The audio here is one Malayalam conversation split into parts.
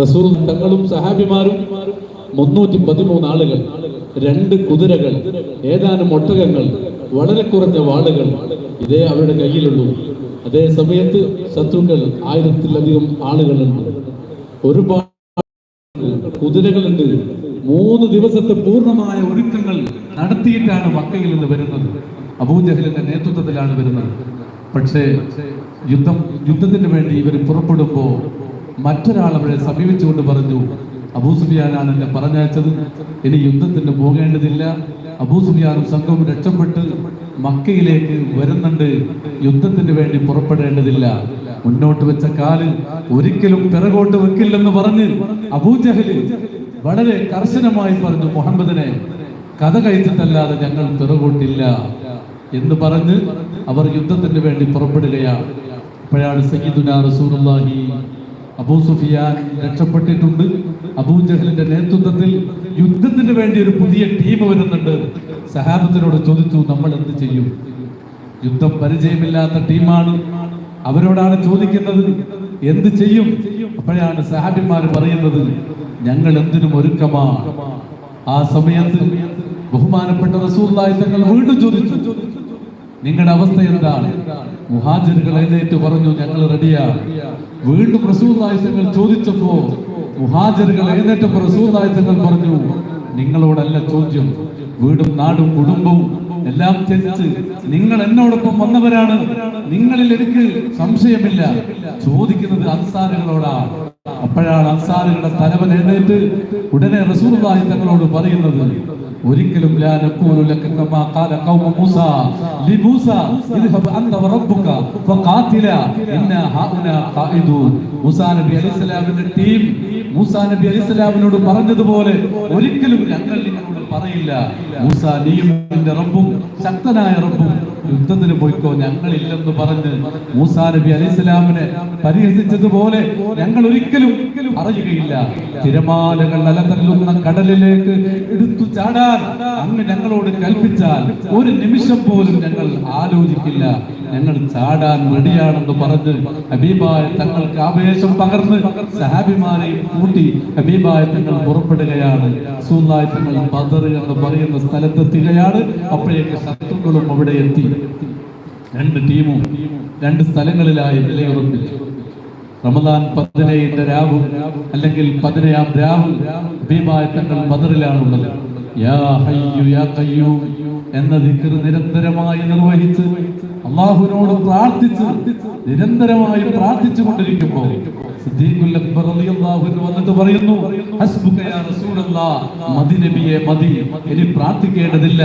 റസൂൽ തങ്ങളും സഹാബിമാരും മുന്നൂറ്റി പതിമൂന്ന് ആളുകൾ രണ്ട് കുതിരകൾ ഏതാനും ഒട്ടകങ്ങൾ വളരെ കുറഞ്ഞ വാളുകൾ ഇതേ അവരുടെ കയ്യിലുള്ളൂ. അതേ സമയത്ത് ശത്രുക്കൾ ആയിരത്തിലധികം ആളുകളുണ്ട്. ഒരുപാട് കുതിരകളുണ്ട്. മൂന്ന് ദിവസത്തെ പൂർണമായ ഒരുക്കങ്ങൾ നടത്തിയിട്ടാണ് മക്കയിൽ നിന്ന് വരുന്നത്. അബൂജഹലിന്റെ നേതൃത്വത്തിലാണ് വരുന്നത്. പക്ഷേ യുദ്ധം യുദ്ധത്തിന് വേണ്ടി ഇവർ പുറപ്പെടുമ്പോ മറ്റൊരാൾ അവരെ സമീപിച്ചുകൊണ്ട് പറഞ്ഞു അബൂ സുഫിയാനാണ് എന്നെ പറഞ്ഞയച്ചത്. ഇനി യുദ്ധത്തിന് പോകേണ്ടതില്ല. അബൂ സുഫിയാനും സംഘവും രക്ഷപ്പെട്ട് മക്കയിലേക്ക് വരുന്നുണ്ട്. യുദ്ധത്തിന് വേണ്ടി പുറപ്പെടേണ്ടതില്ല. മുന്നോട്ട് വെച്ച കാൽ ഒരിക്കലും പിറകോട്ട് വെക്കില്ലെന്ന് പറഞ്ഞ് അബൂജഹൽ വളരെ കർശനമായി പറഞ്ഞു മുഹമ്മദിനെ കഥ കഴിച്ചിട്ടല്ലാതെ ഞങ്ങൾ പിറകോട്ടില്ല എന്ന് പറഞ്ഞ് അവർ യുദ്ധത്തിന് വേണ്ടി പുറപ്പെടുകയാണ്. അപ്പോഴാണ് സയ്യിദുന റസൂലുള്ളാഹി അബൂ സുഫിയാൻ രക്ഷപ്പെട്ടിട്ടുണ്ട്. അബൂ ജഹലിന്റെ നേതൃത്വത്തിൽ യുദ്ധത്തിന് വേണ്ടി ഒരു പുതിയ ടീം വരുന്നുണ്ട്. സഹാബത്തിനോട് ചോദിച്ചു നമ്മൾ എന്ത് ചെയ്യും? യുദ്ധം പരിചയമില്ലാത്ത ടീമാണ്. അവരോടാണ് ചോദിക്കുന്നത് എന്ത് ചെയ്യും? അപ്പോഴാണ് സഹാബിമാർ പറയുന്നത് ഞങ്ങൾ എന്തിനും ഒരുക്കമാണ്. ആ സമയത്ത് ബഹുമാനപ്പെട്ട റസൂർ തങ്ങൾ വീണ്ടും ചോദിച്ചു നിങ്ങളുടെ അവസ്ഥ എന്താണ്? മുഹാജിറുകൾ എഴുന്നേറ്റ് പറഞ്ഞു ഞങ്ങൾ റെഡിയാണ് വീണ്ടും പ്രസൂതായുധങ്ങൾ ചോദിച്ചപ്പോ മുഹാജിറുകൾ എഴുന്നേറ്റപ്പോ പ്രസൂതായുധങ്ങൾ പറഞ്ഞു നിങ്ങളോടല്ല ചോദ്യം. വീടും നാടും കുടുംബവും എല്ലാം ത്യജിച്ച് നിങ്ങൾ എന്നോടൊപ്പം വന്നവരാണ്. നിങ്ങളിൽ എനിക്ക് സംശയമില്ല. ചോദിക്കുന്നത് അൻസാറുകളോടാണ് അപ്പോഴാണ് അൻസാറുകളുടെ തലവൻ എഴുന്നേറ്റ് ഉടനെ റസൂലുള്ളാഹി തങ്ങളോട് പറയുന്നത് ഒരിക്കലും ടീം മൂസ നബി അലൈഹിസ്സലാമിനോട് പറഞ്ഞതുപോലെ ഒരിക്കലും ഞങ്ങൾ നിങ്ങളോട് പറയില്ല. മൂസ നീയും റബ്ബും ശക്തനായ റബ്ബും യുദ്ധത്തിന് പോയിക്കോ ഞങ്ങളില്ലെന്ന് പറഞ്ഞ് മൂസാ നബി അലൈഹിസ്സലാമിനെ പരിഹസിച്ചതുപോലെ ഞങ്ങൾ ഒരിക്കലും പറയുകയില്ല. തിരമാലകൾ അലതല്ലുന്ന കടലിലേക്ക് എടുത്തു ചാടാൻ അങ്ങ് ഞങ്ങളോട് കൽപ്പിച്ചാൽ ഒരു നിമിഷം പോലും ഞങ്ങൾ ആലോചിക്കില്ല. ഞങ്ങൾ ചാടാൻ റെഡിയാണെന്ന് പറഞ്ഞ് ഹബീബായ തങ്ങൾക്ക് ആവേശം പകർന്ന് സഹാബിമാരെയും കൂട്ടി ഹബീബായ തങ്ങൾ പുറപ്പെടുകയാണ്. തങ്ങൾ ബദർ എന്ന് പറയുന്ന സ്ഥലത്തെത്തുകയാണ് അപ്പോഴേക്ക് ശത്രുക്കളും അവിടെ എത്തി. രണ്ട് ടീമും രണ്ട് സ്ഥലങ്ങളിലായി നിലയുറപ്പിച്ചു റമദാൻ പതിനേഴിന്റെ രാവും അല്ലെങ്കിൽ പതിനേഴാം രാവും ഭീമായത്തങ്ങൾ തങ്ങൾ യാ ഹയ്യു യാ എന്ന ദിക്ർ നിരന്തരമായി നിർവഹിച്ച് അള്ളാഹുവിനോട് പ്രാർത്ഥിച്ച് നിരന്തരമായി പ്രാർത്ഥിച്ചു കൊണ്ടിരിക്കുമ്പോൾ വന്നിട്ട് പറയുന്നു മദി നബിയെ മതി. ഇനി പ്രാർത്ഥിക്കേണ്ടതില്ല.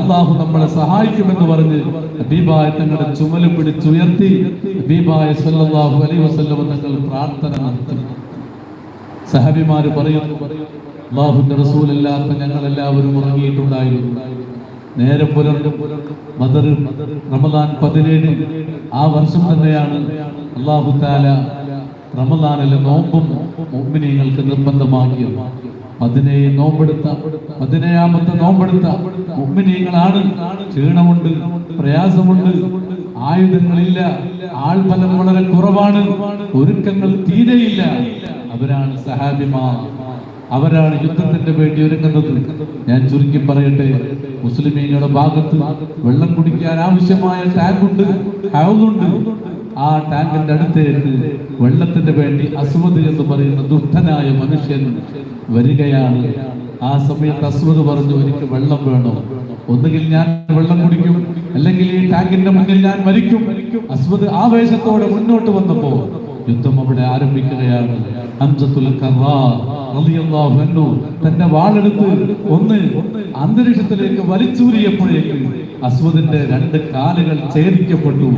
അള്ളാഹു നമ്മളെ സഹായിക്കുമെന്ന് പറഞ്ഞ് ഹബീബായ തങ്ങളുടെ ചുമൽ പിടിച്ചുയർത്തി ഹബീബായ സല്ലല്ലാഹു അലൈഹി വസല്ലം തങ്ങൾ പ്രാർത്ഥന നടത്തി സഹബിമാര് പറയുന്നു അള്ളാഹുന്റെ റസൂലല്ലാത്ത ഞങ്ങൾ എല്ലാവരും ഉറങ്ങിയിട്ടുണ്ടായിരുന്നു. നേരെ പുലർന്നും മദർ റമദാൻ പതിനേഴ് ആ വർഷം തന്നെയാണ് അള്ളാഹു താല റമദാനിലെ നോമ്പും മുഅ്മിനീങ്ങൾക്ക് നിർബന്ധമാക്കിയത് പതിനേഴ് നോമ്പെടുത്ത പതിനേഴാമത്തെ നോമ്പെടുത്ത മുഅ്മിനീങ്ങളാണ്. ക്ഷീണമുണ്ട് പ്രയാസമുണ്ട് ആയുധങ്ങളില്ല ആൾബലം വളരെ കുറവാണ് ഒരുക്കങ്ങൾ തീരെയില്ല. അവരാണ് സഹാബിമാർ. അവരാണ് യുദ്ധത്തിന്റെ വേണ്ടി ഒരുങ്ങുന്നത്. ഞാൻ ചുരുക്കി പറയട്ടെ മുസ്ലിമീങ്ങളുടെ ഭാഗത്ത് വെള്ളം കുടിക്കാൻ ആവശ്യമായ ടാങ്കുണ്ട് ഹൗലുണ്ട് ആ ടാങ്കിന്റെ അടുത്തേക്ക് വെള്ളത്തിന്റെ വേണ്ടി അസ്വദ് എന്ന് പറയുന്ന ദുഷ്ടനായ മനുഷ്യൻ വരികയാണ്. ആ സമയത്ത് അസ്വദ് പറഞ്ഞു എനിക്ക് വെള്ളം വേണം? ഒന്നുകിൽ ഞാൻ വെള്ളം കുടിക്കും അല്ലെങ്കിൽ ഈ ടാങ്കിന്റെ മുന്നിൽ ഞാൻ മരിക്കും. അസ്വദ് ആവേശത്തോടെ മുന്നോട്ട് വന്നപ്പോ യുദ്ധം അവിടെ ആരംഭിക്കുകയാണ്. തന്റെ വാളെടുത്ത് ഒന്ന് അന്തരീക്ഷത്തിലേക്ക് വലിച്ചൂരിയപ്പോഴേക്ക് അസ്വദിന്റെ രണ്ട് കാലുകൾ ഛേദിക്കപ്പെട്ടു.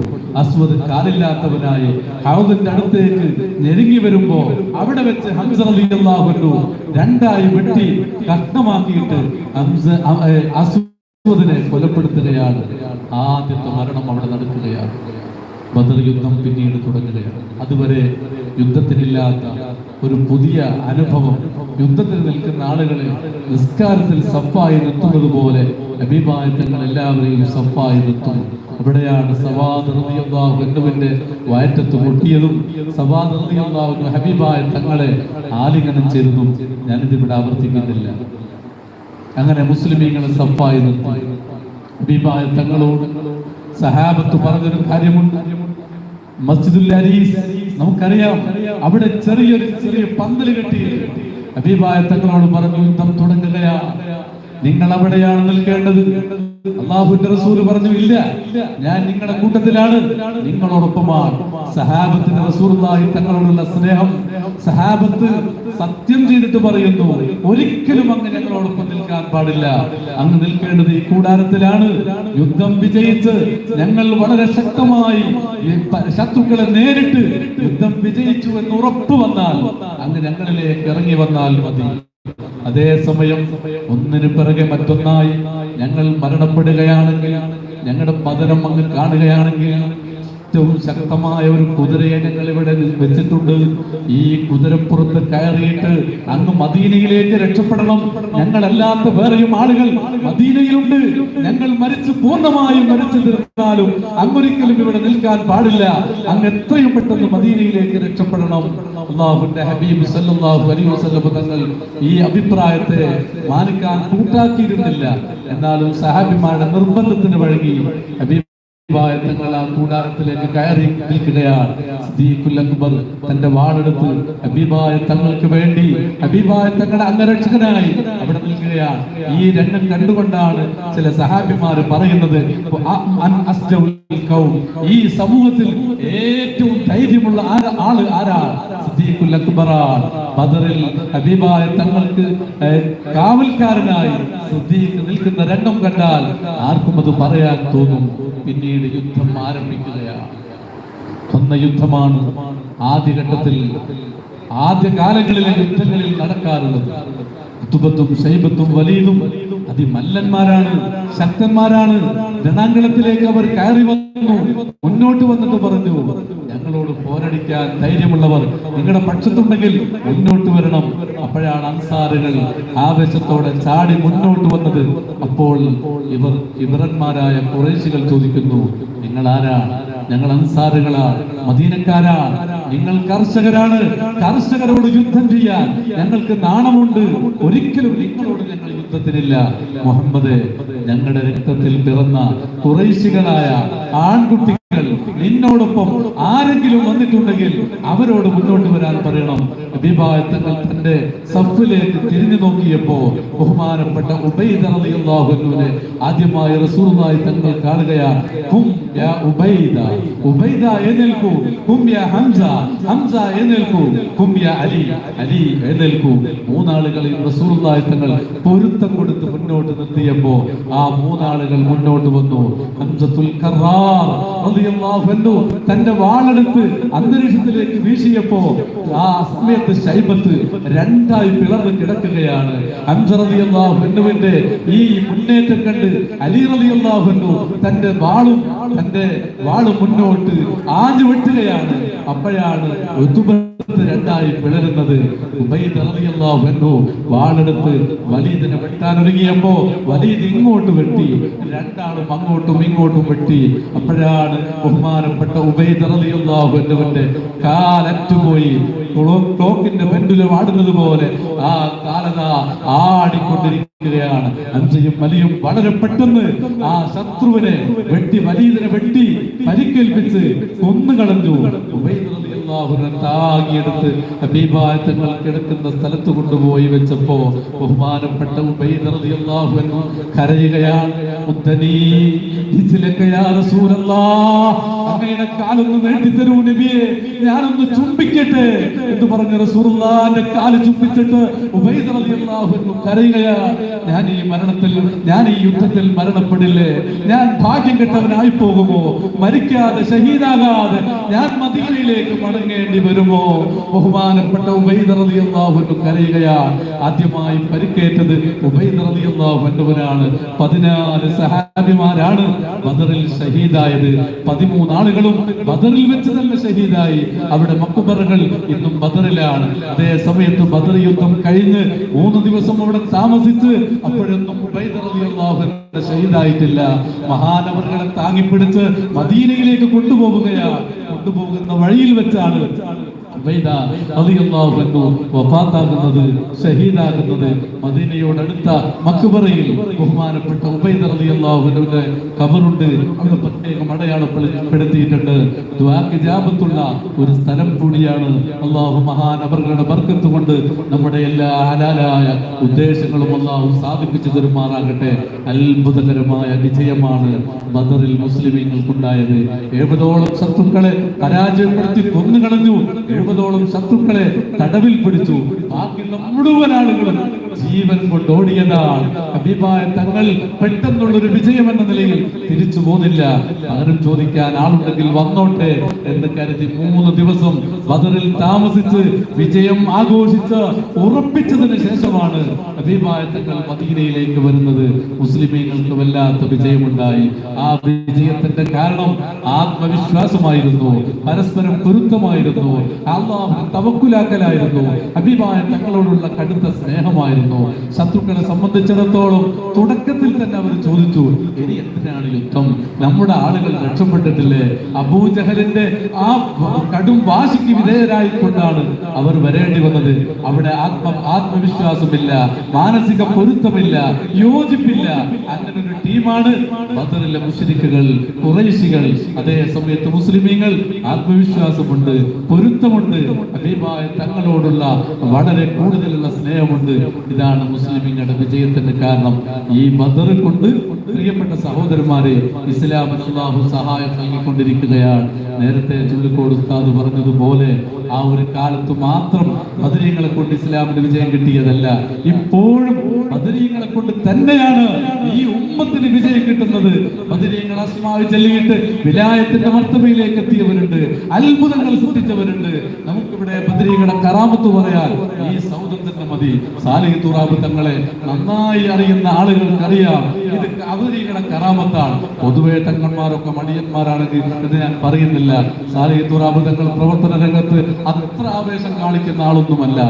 അസ്വദ് കാലില്ലാത്തവനായി ഹൗദിന്റെ അടുത്തേക്ക് ഞെരുങ്ങി വരുമ്പോ അവിടെ വെച്ച് ഹംസ അലിയല്ലാഹു രണ്ടായി വെട്ടി കഷ്ണമാക്കിയിട്ട് ഹംസ അസ്വദിനെ കൊലപ്പെടുത്തുകയാണ്. ആദ്യത്തെ മരണം അവിടെ നടക്കുകയാണ്. ബദർ യുദ്ധം പിന്നീട് തുടങ്ങുകയാണ്. അതുവരെ യുദ്ധത്തിനില്ലാത്ത ഒരു പുതിയ അനുഭവം യുദ്ധത്തിൽ നിൽക്കുന്ന ആളുകളെ നിസ്കാരത്തിൽ സഫായി നിർത്തുന്നത് പോലെ അഭിമാനങ്ങൾ എല്ലാവരെയും സഫായി നിർത്തും അവിടെയാണ് സവാദറിയാഹുവിന്റെ വയറ്റത്ത് പൊട്ടിയതും സവാദറിയാഹു ഹബീബായ തങ്ങളെ ആലിംഗനം ചെയ്തതും ഞാനിതിവിടെ ആവർത്തിക്കുന്നില്ല. അങ്ങനെ മുസ്ലിമീങ്ങളെ സഫായി നിർത്തി. ഹബീബായ തങ്ങളോട് സഹാബത്ത് പറഞ്ഞൊരു കാര്യമുണ്ട്. മസ്ജിദുൽ അരീസ് നമുക്കറിയാം അവിടെ ചെറിയൊരു ചെറിയ പന്തൽ കെട്ടി. ഹബീബായ തങ്ങളോട് പറഞ്ഞു യുദ്ധം തുടങ്ങുകയാ. നിങ്ങൾ അവിടെയാണ് നിൽക്കേണ്ടത്. അള്ളാഹുന്റെ റസൂൽ പറഞ്ഞു ഇല്ല ഞാൻ നിങ്ങളുടെ കൂട്ടത്തിലാണ്. നിങ്ങളോടൊപ്പമാണ്. സഹാബത്തിന്റെ റസൂലുള്ളാഹി തങ്ങളോടുള്ള സ്നേഹം. സഹാബത്ത് സത്യം ചെയ്തിട്ട് പറയുന്നു ഒരിക്കലും അങ്ങ് ഞങ്ങളോടൊപ്പം നിൽക്കാൻ പാടില്ല. അങ്ങ് നിൽക്കേണ്ടത് ഈ കൂടാരത്തിലാണ്. യുദ്ധം വിജയിച്ച് ഞങ്ങൾ വളരെ ശക്തമായി ശത്രുക്കളെ നേരിട്ട് യുദ്ധം വിജയിച്ചു എന്ന് ഉറപ്പ് വന്നാൽ അങ്ങ് ഞങ്ങളിലേക്ക് ഇറങ്ങി വന്നാൽ മതി. അതേസമയം ഒന്നിനു പിറകെ മറ്റൊന്നായി ഞങ്ങൾ മരണപ്പെടുകയാണെങ്കിൽ ഞങ്ങളുടെ പതനം അങ്ങ് കാണുകയാണെങ്കിൽ ഏറ്റവും ശക്തമായ ഒരു കുതിരയെ ഞങ്ങൾ ഇവിടെ വെച്ചിട്ടുണ്ട്. ഈ കുതിരപ്പുറത്ത് കയറിയിട്ട് അങ്ങ് മദീനയിലേക്ക് രക്ഷപ്പെടണം. ഞങ്ങളല്ലാത്ത വേറെയും ആളുകൾ മദീനയിലുണ്ട്. ഞങ്ങൾ മരിച്ചു പൂർണമായും മരിച്ചു തീർന്നാലും അങ്ങൊരിക്കലും ഇവിടെ നിൽക്കാൻ പാടില്ല. അങ്ങ് എത്രയും പെട്ടെന്ന് മദീനയിലേക്ക് രക്ഷപ്പെടണം. ഹബീബ് സല്ലല്ലാഹു അലൈഹി വസല്ലം തങ്ങൾ ഈ അഭിപ്രായത്തെ മാനിക്കാൻ കൂട്ടാക്കിയിരുന്നില്ല. എന്നാലും സഹാബിമാരുടെ നിർബന്ധത്തിന് വഴങ്ങി ആ കൂടാരത്തിലേക്ക് കയറി നിൽക്കുകയാണ് സിദ്ദീഖുൽ അക്ബർ തന്റെ വാളെടുത്ത് ഹബീബായ തങ്ങൾക്ക് വേണ്ടി ഹബീബായ തങ്ങളുടെ അംഗരക്ഷകനായി അവിടെ നിൽക്കുകയാണ്. ഈ രംഗം കണ്ടുകൊണ്ടാണ് ചില സഹാബിമാർ പറയുന്നത്. ഈ സമൂഹത്തിൽ ഏറ്റവും ധൈര്യമുള്ള ആൾ ആരാണ് സിദ്ദീഖുൽ അക്ബറാണ് ബദറിൽ ഹബീബായ തങ്ങൾക്ക് കാവൽക്കാരനായി സിദ്ദീഖ് നിൽക്കുന്ന രംഗം കണ്ടാൽ ആർക്കും അത് പറയാൻ തോന്നും. പിന്നീട് യുദ്ധം ആരംഭിക്കുകയാണ്. ഒന്ന യുദ്ധമാണ് ആദ്യഘട്ടത്തിൽ ആദ്യ കാലങ്ങളിലെ യുദ്ധങ്ങളിൽ നടക്കാറുള്ളത്. കുത്തുബത്തും സൈബത്തും വലീദും അതിമല്ലന്മാരാണ് ശക്തന്മാരാണ്. രണാങ്കണത്തിലേക്ക് അവർ കയറി വന്നു. മുന്നോട്ട് വന്നിട്ട് പറഞ്ഞു ഞങ്ങളോട് പോരടിക്കാൻ ധൈര്യമുള്ളവർ നിങ്ങളുടെ പക്ഷത്തുണ്ടെങ്കിൽ മുന്നോട്ട് വരണം. അപ്പോഴാണ് അൻസാറുകൾ ആവേശത്തോടെ ചാടി മുന്നോട്ട് വന്നത്. അപ്പോൾ ഇവർ ഇവരന്മാരായ കുറേശികൾ ചോദിക്കുന്നു നിങ്ങൾ ആരാണ് ഞങ്ങൾ അൻസാറുകളാണ് മദീനക്കാരാണ് നിങ്ങൾ കർഷകരാണ്. കർഷകരോട് യുദ്ധം ചെയ്യാൻ ഞങ്ങൾക്ക് നാണമുണ്ട്. ഒരിക്കലും നിങ്ങളോട് ഞങ്ങൾ യുദ്ധത്തിനില്ല. മുഹമ്മദ് ഞങ്ങളുടെ രക്തത്തിൽ പിറന്ന കുറേശികളായ ആൺകുട്ടികൾ നിന്നോടൊപ്പം ആരെങ്കിലും വന്നിട്ടുണ്ടെങ്കിൽ അവരോട് മുന്നോട്ട് വരാൻ പറയണം. ഹബീബായ തങ്ങൾ തന്റെ സഫിലേക്ക് തിരിഞ്ഞു നോക്കിയപ്പോ ബഹുമാനപ്പെട്ട ഉബൈദ റളിയല്ലാഹു അൻഹുവിനെ ആദ്യമായി റസൂറുമായി തങ്ങൾ കാണുകയാണ്. യാ ഉബൈദ ഉബൈദ യാ ഹംസ ഹംസ യാ അലി അലി തങ്ങൾ പൊരുത്തം കൊടുത്ത് മുന്നോട്ട് നിർത്തിയപ്പോ ആ മൂന്നാളുകൾ മുന്നോട്ട് വന്നു. ഹംസത്തുൽ കറാർ അൻഹു തന്റെ വാളെടുത്ത് അന്തരീക്ഷത്തിലേക്ക് വീശിയപ്പോ ആ സമയത്ത് ശൈബത്ത് രണ്ടായി പിളർന്ന് കിടക്കുകയാണ്. ഹംസ റളിയല്ലാഹു ഈ മുന്നേറ്റം കണ്ട് അലി അൻഹു തന്റെ വാളും തന്റെ വാളും മുന്നോട്ട് ആഞ്ഞു വെട്ടുകയാണ്. അപ്പോഴാണ് രണ്ടായി പിളരുന്നത് വാളെടുത്ത് വലീദിനെ വെട്ടാൻ ഒരുങ്ങിയപ്പോ വലീദ് ഇങ്ങോട്ട് വെട്ടി രണ്ടാളും അങ്ങോട്ടും ഇങ്ങോട്ടും വെട്ടി. അപ്പോഴാണ് ബഹുമാനപ്പെട്ട ഉബൈദ് റളിയല്ലാഹു അൻഹുവിന്റെ കാലറ്റുപോയി ക്ലോ- ക്ലോക്കിന്റെ പെൻഡുലം ആടുന്നത് പോലെ ആ കാലത ആടിക്കൊണ്ടിരിക്കുകയാണ്. അഞ്ചയും വലിയും വളരെ പെട്ടെന്ന് ആ ശത്രുവിനെ വെട്ടി വലീദിനെ വെട്ടി പരിക്കേൽപ്പിച്ച് കൊന്നുകളഞ്ഞു. ഉബൈദ് താങ്ങിയെടുത്ത് ഹബീബായ തങ്ങൾ കിടക്കുന്ന സ്ഥലത്ത് കൊണ്ടുപോയി വെച്ചപ്പോ ബഹുമാനപ്പെട്ട ഉബൈദ് റളിയല്ലാഹു അൻഹു കരയുകയാണ് അങ്ങയുടെ കാലൊന്ന് നീട്ടിത്തരൂ നബിയെ ഞാനൊന്ന് ചുംബിക്കട്ടെ എന്ന് പറഞ്ഞ റസൂലുള്ളാന്റെ കാൽ ചുംബിച്ചിട്ട് ഉബൈദ് റളിയല്ലാഹു അൻഹു കരയുകയാണ് ഞാൻ ഈ മരണത്തിൽ ഞാൻ ഈ യുദ്ധത്തിൽ മരണപ്പെടില്ലേ? ഞാൻ ഭാഗ്യം കെട്ടവനായി പോകുമോ? മരിക്കാതെ ഷഹീദാകാതെ ഞാൻ മദീനയിലേക്ക് മടങ്ങേണ്ടി വരുമോ? ബഹുമാനപ്പെട്ട അൻഹു കരയുകയാണ് ആദ്യമായി പരിക്കേറ്റത് അൻഹുവിനാണ്. പതിനാല് സഹാബിമാരാണ് ബദറിൽ ഷഹീദായത്. പതിമൂന്ന് ആളുകളും ബദറിൽ വെച്ച് തന്നെ ഷഹീദായി. അവിടെ മക്കുബറുകൾ ഇന്നും ബദറിലാണ്. അതേ സമയത്ത് ബദർ യുദ്ധം കഴിഞ്ഞ് മൂന്ന് ദിവസം അവിടെ താമസിച്ച് അപ്പോഴൊന്നും ഷഹീദായിട്ടില്ല. മഹാനവറുകളെ താങ്ങിപ്പിടിച്ച് മദീനയിലേക്ക് കൊണ്ടുപോവുകയാണ് കൊണ്ടുപോകുന്ന വഴിയിൽ വെച്ചാണ് അൻഹു വഫാത്താകുന്നത് ഷഹീദാകുന്നത് മദീനയോടടുത്ത മക്ബറയിൽ ബഹുമാനപ്പെട്ട ഉബൈദ റളിയല്ലാഹു അൻഹുവിന്റെ ഖബറുണ്ട് അവിടെ പ്രത്യേകം അടയാളപ്പെടുത്തിയിട്ടുണ്ട് ദുആക്ക് ഇജാബത്തുള്ള ഒരു സ്ഥലം കൂടിയാണ് അള്ളാഹു മഹാനവറുകളുടെ ബർക്കത്ത് കൊണ്ട് നമ്മുടെ എല്ലാ ഹലാലായ ഉദ്ദേശങ്ങളും അള്ളാഹു സാധിപ്പിച്ചു തരുമാറാകട്ടെ. അത്ഭുതകരമായ വിജയമാണ് ബദറിൽ മുസ്ലിമീങ്ങൾക്കുണ്ടായത്. എഴുപതോളം ശത്രുക്കളെ പരാജയപ്പെടുത്തി കൊന്നുകളഞ്ഞു. എഴുപതോളം ശത്രുക്കളെ തടവിൽ പിടിച്ചു. ബാക്കിയുള്ള മുഴുവൻ ആളുകളും ജീവൻ കൊണ്ടോടിയതാണ് ഹബീബായ തങ്ങൾ പെട്ടെന്നുള്ള ഒരു വിജയം എന്ന നിലയിൽ തിരിച്ചു പോന്നില്ല. ആരും ചോദിക്കാൻ ആളുണ്ടെങ്കിൽ വന്നോട്ടെ എന്ന് കരുതി മൂന്ന് ദിവസം ബദറിൽ താമസിച്ച് വിജയം ആഘോഷിച്ച് ഉറപ്പിച്ചതിന് ശേഷമാണ് ഹബീബായ തങ്ങൾ മദീനയിലേക്ക് വരുന്നത്. മുസ്ലിമീങ്ങൾക്ക് വല്ലാത്ത വിജയമുണ്ടായി. ആ വിജയത്തിന്റെ കാരണം ആത്മവിശ്വാസമായിരുന്നു. പരസ്പരം പൊരുത്തമായിരുന്നു. അള്ളാഹു തവക്കുലാക്കലായിരുന്നു. ഹബീബായ തങ്ങളോടുള്ള കടുത്ത സ്നേഹമായിരുന്നു. ശത്രുക്കളെ സംബന്ധിച്ചിടത്തോളം തുടക്കത്തിൽ തന്നെ അവർ ചോദിച്ചു ഇനി എന്തിനാണ് യുദ്ധം? നമ്മുടെ ആളുകൾ രക്ഷപ്പെട്ടിട്ടില്ലേ? അബൂജഹലിന്റെ ആ കടും വാശിക്ക് വിധേയരായിക്കൊണ്ടാണ് അവർ വരേണ്ടി വന്നത്. അവിടെ ആത്മ ആത്മവിശ്വാസമില്ല മാനസിക പൊരുത്തമില്ല യോജിപ്പില്ല. അങ്ങനെ ഒരു ടീമാണ് ബദറിലെ മുസ്ലിക്കുകൾ കുറേശികൾ അതേ സമയത്ത് മുസ്ലിമീങ്ങൾ ആത്മവിശ്വാസമുണ്ട് പൊരുത്തമുണ്ട്. ഹബീബായ തങ്ങളോടുള്ള വളരെ കൂടുതലുള്ള സ്നേഹമുണ്ട്. ഇതാണ് മുസ്ലിമിങ്ങളുടെ വിജയത്തിന് കാരണം. ഈ ബദർ കൊണ്ട് പ്രിയപ്പെട്ട സഹോദരന്മാരെ ഇസ്ലാം അള്ളാഹു സഹായം നൽകിക്കൊണ്ടിരിക്കുകയാണ്. നേരത്തെ ചുള്ളിക്കോട് ഉസ്താദ് പറഞ്ഞതുപോലെ ആ ഒരു കാലത്ത് മാത്രം ബദരീങ്ങളെ കൊണ്ട് ഇസ്ലാമിന് വിജയം കിട്ടിയതല്ല. ഇപ്പോഴും ബദരീങ്ങളെ കൊണ്ട് തന്നെയാണ് ഈ ഉമ്മത്തിന് വിജയം കിട്ടുന്നത്. ബദരീങ്ങൾ അസ്മാവി ചൊല്ലിയിട്ട് വിലായത്തിന്റെ മർത്തബയിലേക്ക് എത്തിയവരുണ്ട്. അത്ഭുതങ്ങൾ സൃഷ്ടിച്ചവരുണ്ട്. നമുക്കിവിടെ ബദരീങ്ങളുടെ കറാമത്ത് പറയാൻ ഈ സൗദം മതി. സാലിഹ് തുറാബ് തങ്ങളെ നന്നായി അറിയുന്ന ആളുകൾക്ക് അറിയാം. ഇത് അവതരികളുടെ കറാമത്താണ്. പൊതുവെ തങ്ങന്മാരൊക്കെ മടിയന്മാരാണെങ്കിൽ ഇത് ഞാൻ പറയുന്നില്ല. സാലിഹ് തുറാബ് തങ്ങൾ പ്രവർത്തന രംഗത്ത് അത്ര ആവേശം കാണിക്കുന്ന ആളൊന്നുമല്ല.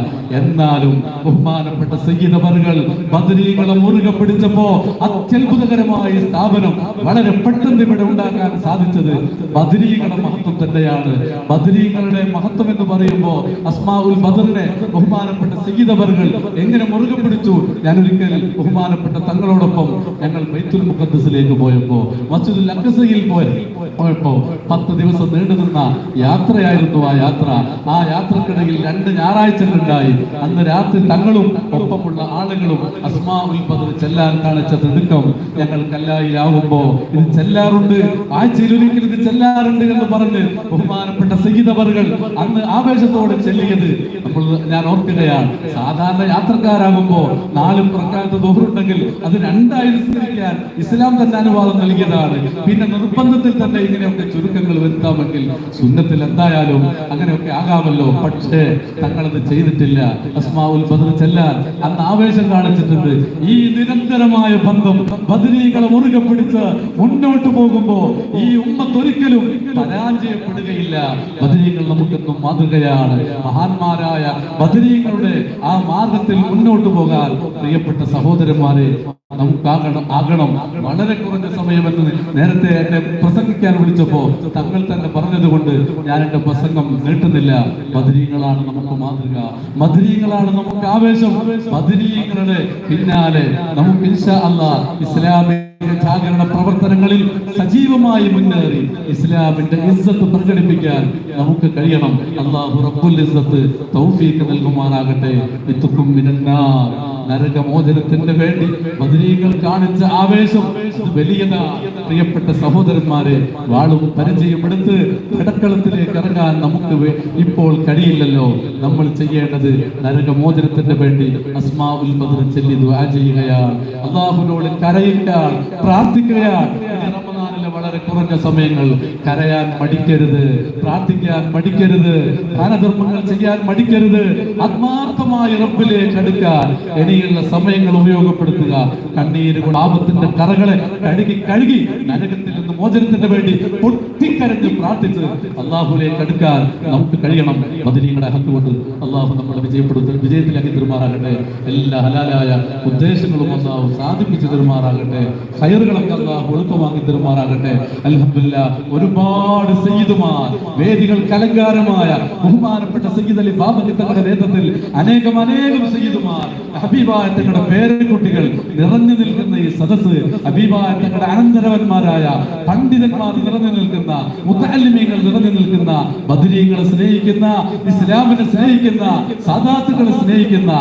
എന്നാലും ബഹുമാനപ്പെട്ട സയ്യിദവറുകൾ ബദരീകളെ മുറുകെ പിടിച്ചപ്പോ അത്യത്ഭുതകരമായ സ്ഥാപനം വളരെ പെട്ടെന്ന് ഇവിടെ ഉണ്ടാക്കാൻ സാധിച്ചത് ബദരീകളുടെ മഹത്വം തന്നെയാണ്. ബദരീകളുടെ മഹത്വം എന്ന് പറയുമ്പോ അസ്മാഉൽ ബദറിനെ ബഹുമാനപ്പെട്ട സയ്യിദവറുകൾ എങ്ങനെ മുറുകെ പിടിച്ചു? ഞാൻ ഒരിക്കൽ ബഹുമാനപ്പെട്ട തങ്ങളോടൊപ്പം ഞങ്ങൾ ബൈത്തുൽ മുഖദ്സിലേക്ക് പോയപ്പോ മസ്ജിദുൽ അക്കസയിൽ പോയ പോയപ്പോ പത്ത് ദിവസം നീണ്ടു നിന്ന യാത്രയായിരുന്നു ആ യാത്ര. ആ യാത്രക്കിടയിൽ രണ്ട് ഞായറാഴ്ചകളുണ്ടായി അന്ന് രാത്രി തങ്ങളും ഒപ്പമുള്ള ആളുകളും അസ്മാ ഉൽപ്പദർ ചെല്ലാൻ കാണിച്ച തിടുക്കം ഞങ്ങൾ കല്ലായിലാവുമ്പോ ഇത് ചെല്ലാറുണ്ട് ആഴ്ചയിലൊരിക്കൽ ഇത് ചെല്ലാറുണ്ട് എന്ന് പറഞ്ഞ് ബഹുമാനപ്പെട്ട സഹിതവറുകൾ അന്ന് ആവേശത്തോടെ ചെല്ലിയത്. നമ്മൾ ഞാൻ ഓർക്കുകയാണ് സാധാരണ യാത്രക്കാരാകുമ്പോ നാലും പ്രക്കാലത്ത് ദോഹുണ്ടെങ്കിൽ അത് രണ്ടായി വിസ്തരിക്കാൻ ഇസ്ലാം തന്നെ അനുവാദം നൽകിയതാണ്. പിന്നെ നിർബന്ധത്തിൽ തന്നെ ഇങ്ങനെയൊക്കെ ചുരുക്കങ്ങൾ വരുത്താമെങ്കിൽ സുന്നത്തിൽ എന്തായാലും അങ്ങനെയൊക്കെ ആകാമല്ലോ. പക്ഷേ തങ്ങളത് ചെയ്തിട്ടില്ല. അസ്മാവുൽ ബദർ ചെല്ലാൻ അന്ന് ആവേശം കാണിച്ചിട്ടുണ്ട്. ഈ നിരന്തരമായ ബന്ധം ബദരീകളെ മുറുകെ പിടിച്ച് മുന്നോട്ട് പോകുമ്പോ ഈ ഉമ്മത്ത് ഒരിക്കലും പരാജയപ്പെടുകയില്ല. ബദരീകൾ നമുക്കെന്നും മാതൃകയാണ്. മഹാന്മാരായ ബദരീങ്ങളുടെ ആ മാർഗത്തിൽ മുന്നോട്ട് പോകാൻ പ്രിയപ്പെട്ട സഹോദരന്മാരെ നമുക്കാകണം ആകണം വളരെ കുറഞ്ഞ സമയമെന്ന് നേരത്തെ എന്നെ പ്രസംഗിക്കാൻ വിളിച്ചപ്പോ തങ്ങൾ തന്നെ പറഞ്ഞതുകൊണ്ട് ഞാൻ എന്റെ പ്രസംഗം നീട്ടുന്നില്ല. മധുരീകളാണ് നമുക്ക് മാതൃക മധുരീങ്ങളാണ് നമുക്ക് ആവേശം. മധുരീകളുടെ പിന്നാലെ നമുക്ക് അല്ലാ ഇസ്ലാമിക ജാഗരണ പ്രവർത്തനങ്ങളിൽ സജീവമായി മുന്നേറി ഇസ്ലാമിന്റെ ഇസ്സത്ത് പ്രകടിപ്പിക്കാൻ നമുക്ക് കഴിയണം. അള്ളാഹു റബ്ബുൽ ഇസ്സത്ത് തൗഫീഖ് നൽകുമാറാകട്ടെ. ഇത്തുക്കും മിനന്നാർ. നരകമോചനത്തിന് വേണ്ടി ബദരീകൾ കാണിച്ച ആവേശം വലിയതാ പ്രിയപ്പെട്ട സഹോദരന്മാരെ വാളും പരിചയമെടുത്ത് കടക്കളത്തിലേക്ക് ഇറങ്ങാൻ നമുക്ക് ഇപ്പോൾ കഴിയില്ലല്ലോ. നമ്മൾ ചെയ്യേണ്ടത് നരകമോചനത്തിന് വേണ്ടി അസ്മാവിൽ ബദർ ചൊല്ലി ദുആ ചെയ്യുകയാണ് അള്ളാഹുവിനോട് കരയുകയാണ് പ്രാർത്ഥിക്കുകയാണ് വളരെ കുറഞ്ഞ സമയങ്ങൾ കരയാൻ മടിക്കരുത് പ്രാർത്ഥിക്കാൻ മടിക്കരുത് ധനധർമ്മങ്ങൾ ചെയ്യാൻ മടിക്കരുത് ആത്മാർത്ഥമായി റബ്ബിലേക്ക് അടുക്കാൻ ഇനിയുള്ള സമയങ്ങൾ ഉപയോഗപ്പെടുത്തുക. കണ്ണീര് കൊണ്ട് പാപത്തിന്റെ കറകളെ കഴുകി കഴുകി നരകത്തിൽ നിന്ന് മോചനത്തിന് വേണ്ടി പൊട്ടിക്കരഞ്ഞ് പ്രാർത്ഥിച്ച് അള്ളാഹുലേക്ക് അടുക്കാൻ നമുക്ക് കഴിയണം. മദിനീങ്ങളുടെ ഹക്കുകൊണ്ട് അള്ളാഹു നമ്മളെ വിജയപ്പെടുത്തി വിജയത്തിലേക്ക് തെരുമാറാകട്ടെ. എല്ലാ ഹലാലായ ഉദ്ദേശങ്ങളും അള്ളാഹു സാധിപ്പിച്ച് തെരുമാറാകട്ടെ. കയറുകളൊക്കെ അള്ളാഹു എളുപ്പമാക്കി തരുമാറാകട്ടെ. അൽഹംദുലില്ല ഒരുപാട് സയ്യിദുമാർ വേദികൾ കലങ്കാരമായ ബഹുമാനപ്പെട്ട സയ്യിദ് അലി ബാബക്ക് തങ്ങളുടെ നേതൃത്വത്തിൽ അനേകം അനേകം സയ്യിദുമാർ ഹബീബായ തങ്ങളുടെ പേരക്കുട്ടികൾ നിറഞ്ഞു നിൽക്കുന്ന ഈ സദസ്സ് ഹബീബായ തങ്ങളുടെ അനന്തരവന്മാരായ പണ്ഡിതന്മാർ നിറഞ്ഞു നിൽക്കുന്ന മുത്തല്ലിമീങ്ങൾ നിറഞ്ഞു നിൽക്കുന്ന ബദരീങ്ങളെ സ്നേഹിക്കുന്ന ഇസ്ലാമിനെ സ്നേഹിക്കുന്ന സദാത്തുക്കളെ സ്നേഹിക്കുന്ന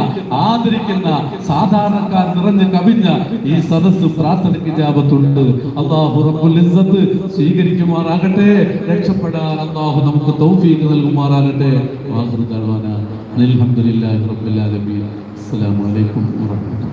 ആദരിക്കുന്ന സാധാരണക്കാർ നിറഞ്ഞു കവിഞ്ഞ ഈ സദസ്സ് പ്രാർത്ഥനയ്ക്ക് ജാപത്തുണ്ട് അള്ളാഹു റബ്ബുൽ ഇസ്സത്ത് സ്വീകരിക്കുമാറാകട്ടെ. രക്ഷപ്പെടാൻ അള്ളാഹു നമുക്ക് തൗഫീഖ് നൽകുമാറാകട്ടെ. വാഹൃദാന അൽഹംദുലില്ലാഹി റബ്ബിൽ ആലമീൻ. അസ്സലാമു അലൈക്കും വറഹ്മത്തുള്ളാഹി